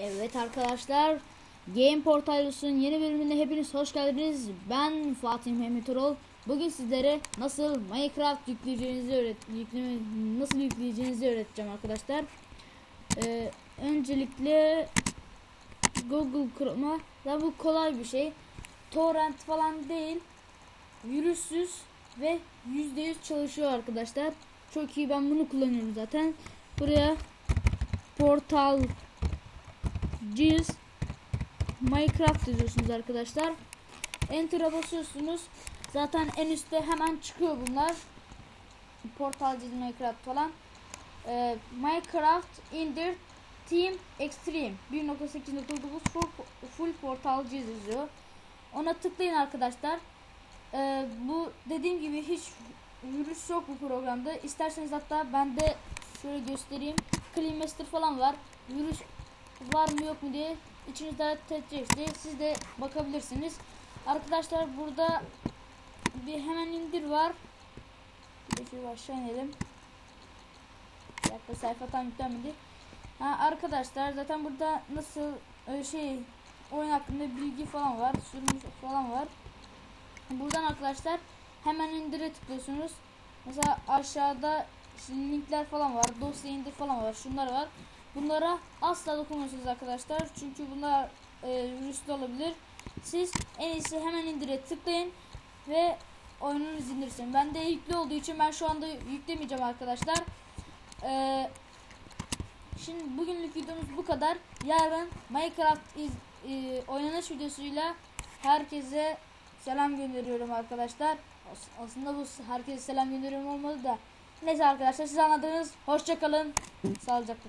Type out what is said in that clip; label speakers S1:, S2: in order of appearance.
S1: Evet arkadaşlar Game Portalos'un yeni bölümüne hepiniz hoş geldiniz. Ben Fatih Mehmet Erol. Bugün sizlere nasıl Minecraft yükleyeceğinizi öğret yükleme, nasıl yükleyeceğinizi öğreteceğim arkadaşlar. Ee, öncelikle Google Chrome'a da bu kolay bir şey. Torrent falan değil. Virüssüz ve %100 çalışıyor arkadaşlar. Çok iyi ben bunu kullanıyorum zaten. Buraya portal Giz Minecraft yazıyorsunuz arkadaşlar. Enter'a basıyorsunuz. Zaten en üstte hemen çıkıyor bunlar. Portal Giz Minecraft falan. Ee, Minecraft Indir Team Extreme 1.8.9 full, full Portal Giz yazıyor. Ona tıklayın arkadaşlar. Ee, bu dediğim gibi hiç virüs yok bu programda. İsterseniz hatta ben de şöyle göstereyim. Clean Master falan var. Virüs var mı yok mu diye içinizde edecekse siz de bakabilirsiniz. Arkadaşlar burada bir hemen indir var. Bir de şöyle aşağı inelim. Bir sayfa tam yüklenmedi. Ha, arkadaşlar zaten burada nasıl e, şey oyun hakkında bilgi falan var. Sürümü falan var. Buradan arkadaşlar hemen indire tıklıyorsunuz. Mesela aşağıda linkler falan var. Dosya indir falan var. Şunlar var. Bunlara asla dokunmuyorsunuz arkadaşlar. Çünkü bunlar e, virüslü olabilir. Siz en iyisi hemen indire tıklayın ve oyununuz indirsin. Ben de yüklü olduğu için ben şu anda yüklemeyeceğim arkadaşlar. Ee, şimdi bugünlük videomuz bu kadar. Yarın Minecraft iz, e, oynanış videosuyla herkese selam gönderiyorum arkadaşlar. As- Aslında bu herkese selam gönderiyorum olmadı da. Neyse arkadaşlar siz anladınız. Hoşçakalın. Sağlıcakla.